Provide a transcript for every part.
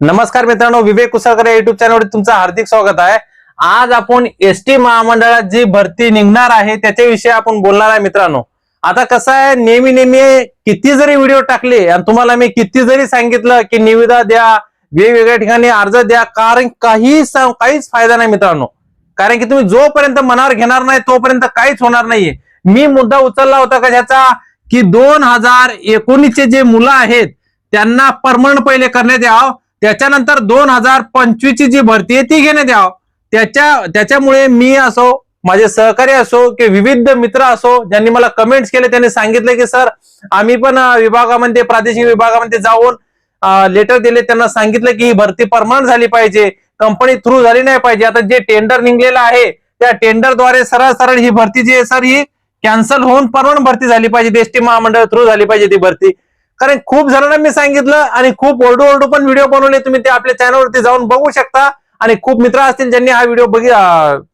नमस्कार मित्रांनो विवेक कुसळकर या युट्यूब चॅनलवर तुमचं हार्दिक स्वागत आहे. आज आपण एस टी महामंडळात जी भरती निघणार आहे त्याच्याविषयी आपण बोलणार आहे मित्रांनो. आता कसं आहे नेहमी नेहमी किती जरी व्हिडिओ टाकले आणि तुम्हाला मी किती जरी सांगितलं की निविदा द्या वेगवेगळ्या ठिकाणी अर्ज द्या कारण काही काहीच फायदा नाही मित्रांनो. कारण की तुम्ही जोपर्यंत मनावर घेणार नाही तोपर्यंत काहीच होणार नाहीये. मी मुद्दा उचलला होता कशाचा की दोन हजार एकोणीसचे जे मुलं आहेत त्यांना परमनंट पहिले करण्यात यावं. त्याच्यानंतर दोन हजार पंचवीसची जी भरती आहे ती घेण्यात यावं त्याच्या त्याच्यामुळे मी असो माझे सहकारी असो की विविध मित्र असो ज्यांनी मला कमेंट्स केले त्यांनी सांगितलं की सर आम्ही पण विभागामध्ये प्रादेशिक विभागामध्ये जाऊन लेटर दिले. त्यांना सांगितलं की ही भरती परमान झाली पाहिजे. कंपनी थ्रू झाली नाही पाहिजे. आता जे टेंडर निघलेलं आहे त्या टेंडरद्वारे सरळ सरळ ही भरती जी आहे सर ही कॅन्सल होऊन परमान भरती झाली पाहिजे. एस टी महामंडळ थ्रू झाली पाहिजे ती भरती. कारण खूप जणांना मी सांगितलं आणि खूप ओरडू ओरडू पण व्हिडिओ बनवले. तुम्ही ते आपल्या चॅनलवरती जाऊन बघू शकता. आणि खूप मित्र असतील ज्यांनी हा व्हिडिओ बघित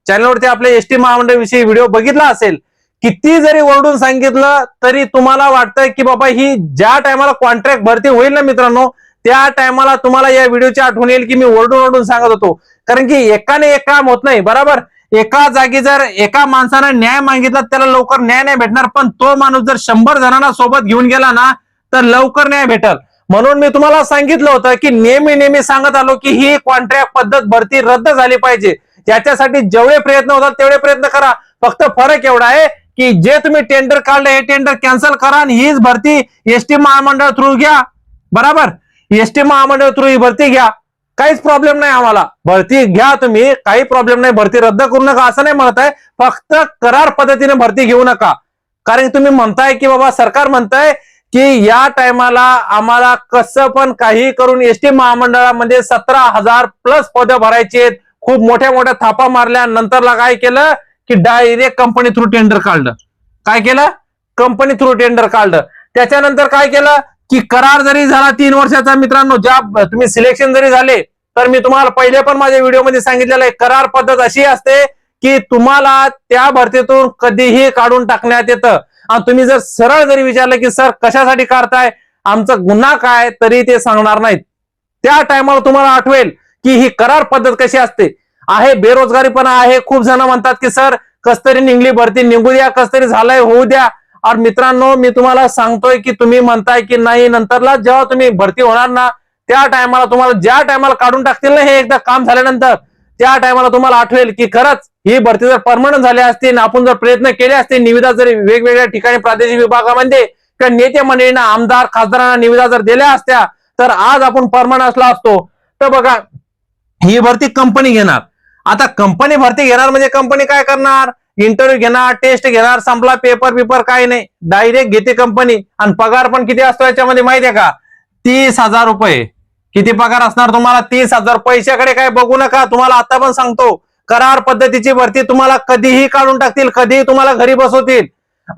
चॅनलवरती आपल्या एस टी महामंडळ विषयी व्हिडिओ बघितला असेल किती जरी ओरडून सांगितलं तरी तुम्हाला वाटतंय की बाबा ही ज्या टायमाला कॉन्ट्रॅक्ट भरती होईल ना मित्रांनो त्या टायमाला तुम्हाला या व्हिडिओची आठवण येईल की मी ओरडून ओरडून सांगत होतो. कारण की एकाने एक काम होत नाही बरोबर? एका जागी जर एका माणसानं न्याय मागितला त्याला लवकर न्याय नाही भेटणार पण तो माणूस जर शंभर जणांना सोबत घेऊन गेला ना तर लवकर न्याय भेटल. म्हणून मी तुम्हाला सांगितलं होतं की नेहमी नेहमी सांगत आलो की ही कॉन्ट्रॅक्ट पद्धत भरती रद्द झाली पाहिजे. याच्यासाठी जेवढे प्रयत्न होतात तेवढे प्रयत्न करा. फक्त फरक एवढा आहे की जे तुम्ही टेंडर काढले हे टेंडर कॅन्सल करा आणि हीच भरती एसटी महामंडळ थ्रू घ्या. बरोबर? एसटी महामंडळ थ्रू ही भरती घ्या. काहीच प्रॉब्लेम नाही आम्हाला. भरती घ्या तुम्ही. काही प्रॉब्लेम नाही. भरती रद्द करू नका. असं नाही म्हणत आहे. फक्त करार पद्धतीने भरती घेऊ नका. कारण तुम्ही म्हणताय की बाबा सरकार म्हणताय की या टायमाला आम्हाला कसं पण काही करून एसटी महामंडळामध्ये सतरा हजार प्लस पदं भरायची आहेत. खूप मोठ्या मोठ्या थापा मारल्या. नंतरला काय केलं की डायरेक्ट कंपनी थ्रू टेंडर काढलं. काय केलं? कंपनी थ्रू टेंडर काढलं. त्याच्यानंतर काय केलं की करार जरी झाला तीन वर्षाचा मित्रांनो ज्या तुम्ही सिलेक्शन जरी झाले तर मी तुम्हाला पहिले पण माझ्या व्हिडिओमध्ये सांगितलेलं आहे करार पद्धत अशी असते की तुम्हाला त्या भरतीतून कधीही काढून टाकण्यात येतं. तुम्ही जर सरळ जरी विचारलं की सर कशासाठी काढताय? आमचा गुन्हा काय तरी ते सांगणार नाहीत. त्या टायमाला तुम्हाला आठवेल की ही करार पद्धत कशी असते. आहे बेरोजगारी पण आहे. खूप जण म्हणतात की सर कसतरी निघली भरती निघू द्या कसतरी झालंय होऊ द्या. और मित्रांनो मी तुम्हाला सांगतोय की तुम्ही म्हणताय की नाही नंतरला जेव्हा तुम्ही भरती होणार ना त्या टायमाला तुम्हाला ज्या टायमाला काढून टाकतील ना हे एकदा काम झाल्यानंतर त्या टायमाला तुम्हाला आठवेल की खरंच ही भरती जर परमनंट झाली असती आणि आपण जर प्रयत्न केले असते निविदा जर वेगवेगळ्या ठिकाणी प्रादेशिक विभागामध्ये किंवा नेते मंडळींना आमदार खासदारांना निविदा जर दिल्या असत्या तर आज आपण परमनंट असला असतो. तर बघा ही भरती कंपनी घेणार. आता कंपनी भरती घेणार म्हणजे कंपनी काय करणार? इंटरव्ह्यू घेणार टेस्ट घेणार संपला पेपर पेपर काय नाही. डायरेक्ट घेते कंपनी. आणि पगार पण किती असतो याच्यामध्ये माहितीये का? तीस हजार रुपये. किती पगार असणार तुम्हाला? तीस हजार. पैशाकडे काय बघू नका. तुम्हाला आता पण सांगतो. करार पद्धतीची भरती तुम्हाला कधीही काढून टाकतील. कधीही तुम्हाला घरी बसवतील.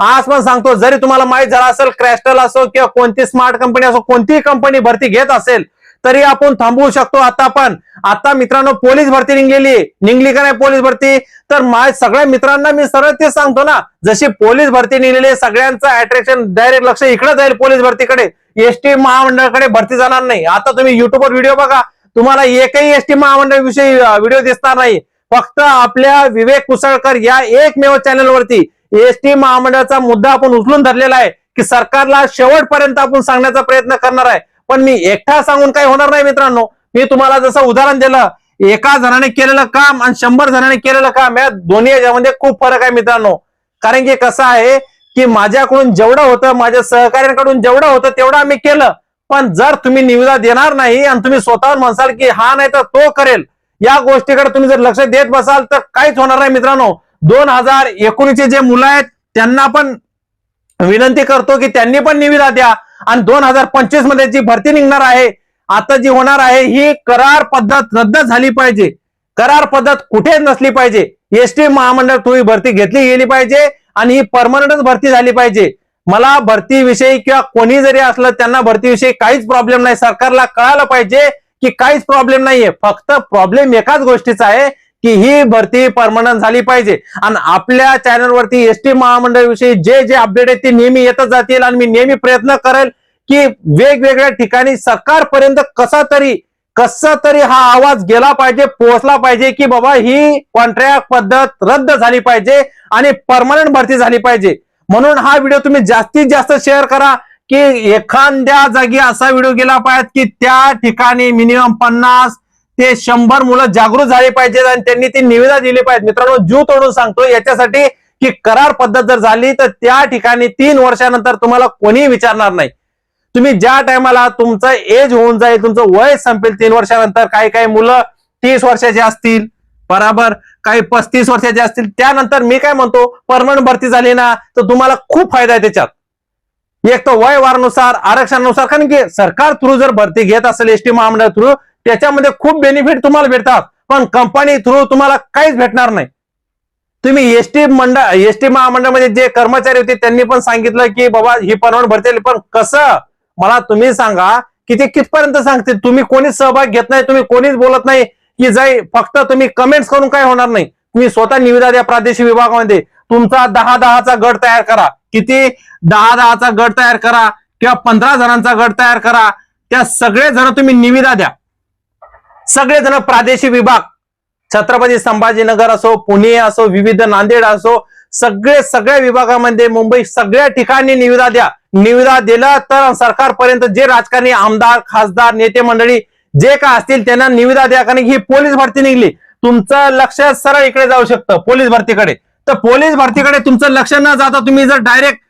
आज पण सांगतो जरी तुम्हाला माहीत झालं असेल क्रॅस्टल असो किंवा कोणती स्मार्ट कंपनी असो कोणतीही कंपनी भरती घेत असेल तरी आपण थांबवू शकतो आता पण. आता मित्रांनो पोलीस भरती निघलेली. निघली का नाही पोलीस भरती? तर माझ्या सगळ्या मित्रांना मी सरळ तेच सांगतो ना. जशी पोलीस भरती निघलेली सगळ्यांचं अट्रॅक्शन डायरेक्ट लक्ष इकडे जाईल पोलीस भरतीकडे. एसटी महामंडळाकडे भरती जाणार नाही. आता तुम्ही युट्यूबवर व्हिडिओ बघा. तुम्हाला एकही एसटी महामंडळाविषयी व्हिडिओ दिसणार नाही. फक्त आपल्या विवेक कुसळकर या एकमेव चॅनलवरती एसटी महामंडळाचा मुद्दा आपण उचलून धरलेला आहे की सरकारला शेवटपर्यंत आपण सांगण्याचा प्रयत्न करणार आहे. पण मी एकटा सांगून काही होणार नाही मित्रांनो. मी तुम्हाला जसं उदाहरण दिलं एका जणाने केलेलं काम आणि शंभर जणांनी केलेलं काम या दोन्ही याच्यामध्ये खूप फरक आहे मित्रांनो. कारण की कसं आहे की माझ्याकडून जेवढं होतं माझ्या सहकार्यांकडून जेवढं होतं तेवढं आम्ही केलं. पण जर तुम्ही निविदा देणार नाही आणि तुम्ही स्वतःवर म्हणसाल की हा नाही तर तो करेल या गोष्टीकडे तुम्ही जर लक्ष देत बसाल तर काहीच होणार नाही मित्रांनो. दोन हजार एकोणीसचे जे मुलं आहेत त्यांना पण विनंती करतो की त्यांनी पण निविदा द्या. आणि दोन हजार पंचवीसमध्ये जी भरती निघणार आहे आता जी होणार आहे ही करार पद्धत रद्द झाली पाहिजे. करार पद्धत कुठेच नसली पाहिजे. एसटी महामंडळ तुम्ही भरती घेतली गेली पाहिजे. आणि ही परमनंटच भरती झाली पाहिजे. मला भरतीविषयी किंवा कोणी जरी असलं त्यांना भरतीविषयी काहीच प्रॉब्लेम नाही. सरकारला कळायला पाहिजे की काहीच प्रॉब्लेम नाहीये. फक्त प्रॉब्लेम एकाच गोष्टीचा आहे की ही भरती परमनंट झाली पाहिजे. आणि आपल्या चॅनलवरती एस टी जे जे अपडेट आहेत ते नेहमी येतच जातील. आणि मी नेहमी प्रयत्न करेल की वेगवेगळ्या ठिकाणी सरकारपर्यंत कसा तरी कस तरी हा आवाज गेला पाहिजे पोहोचला पाहिजे की बाबा ही कॉन्ट्रॅक्ट पद्धत रद्द झाली पाहिजे आणि परमनंट भरती झाली पाहिजे. म्हणून हा व्हिडिओ तुम्ही जास्तीत जास्त शेअर करा की एखाद्या जागी असा व्हिडिओ गेला पाहिजे की त्या ठिकाणी मिनिमम पन्नास ते शंभर मुलं जागृत झाली पाहिजेत आणि त्यांनी ती निवेदन दिली पाहिजे. मित्रांनो जीव तोडून सांगतो याच्यासाठी की करार पद्धत जर झाली तर त्या ठिकाणी तीन वर्षानंतर तुम्हाला कोणीही विचारणार नाही. तुम्ही ज्या टायमाला तुमचं एज होऊन जाईल तुमचं वय संपेल तीन वर्षानंतर काही काही मुलं तीस वर्षाचे असतील बराबर. काही पस्तीस वर्षाचे असतील त्यानंतर मी काय म्हणतो परमनंट भरती झाली ना तर तुम्हाला खूप फायदा आहे त्याच्यात. एक तर वय वारनुसार आरक्षणानुसार कारण की सरकार थ्रू जर भरती घेत असेल एसटी महामंडळ थ्रू त्याच्यामध्ये खूप बेनिफिट तुम्हाला भेटतात. पण कंपनी थ्रू तुम्हाला काहीच भेटणार नाही. तुम्ही एसटी मंडळ एसटी महामंडळामध्ये जे कर्मचारी होते त्यांनी पण सांगितलं की बाबा ही परमनंट भरती आली. पण कसं? मला तुम्ही सांगा की ते कितपर्यंत सांगते तुम्ही कोणीच सहभाग घेत नाही तुम्ही कोणीच बोलत नाही की जाई फक्त तुम्ही कमेंट्स करून काय होणार नाही. तुम्ही स्वतः निविदा द्या प्रादेशिक विभागामध्ये. तुमचा दहा दहाचा गट तयार करा. किती? दहा दहाचा गट तयार करा किंवा पंधरा जणांचा गट तयार करा. त्या सगळे जण तुम्ही निविदा द्या. सगळेजण प्रादेशिक विभाग. छत्रपती संभाजीनगर असो पुणे असो विविध नांदेड असो सगळे सगळ्या विभागामध्ये मुंबई सगळ्या ठिकाणी निविदा द्या. निविदा दिला तर सरकारपर्यंत जे राजकारणी आमदार खासदार नेते मंडळी जे काय असतील त्यांना निविदा द्या. कारण की ही पोलीस भरती निघली. तुमचं लक्ष सरळ इकडे जाऊ शकतं पोलीस भरतीकडे. तर पोलीस भरतीकडे तुमचं लक्ष न जाता तुम्ही जर डायरेक्ट